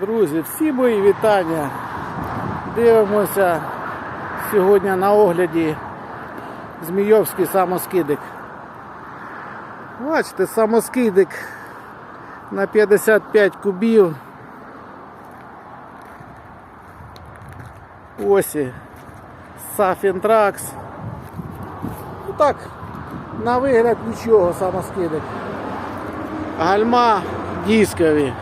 Друзі, всі мої вітання. Дивимося сьогодні на огляді Змійовський самоскидик. Бачите, самоскидик на 55 кубів. Осі Сафінтракс. Ну так, на вигляд нічого самоскидик. Гальма дискові.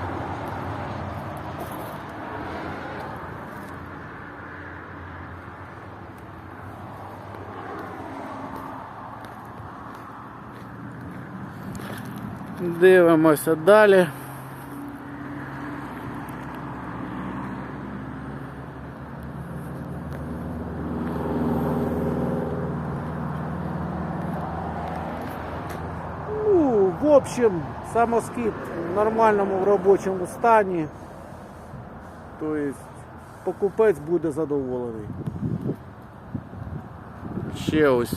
Дивимося далі. Ну, в общем, самоскид в нормальному в робочому стані. Тобто покупець буде задоволений. Ще ось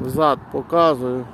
зад показую.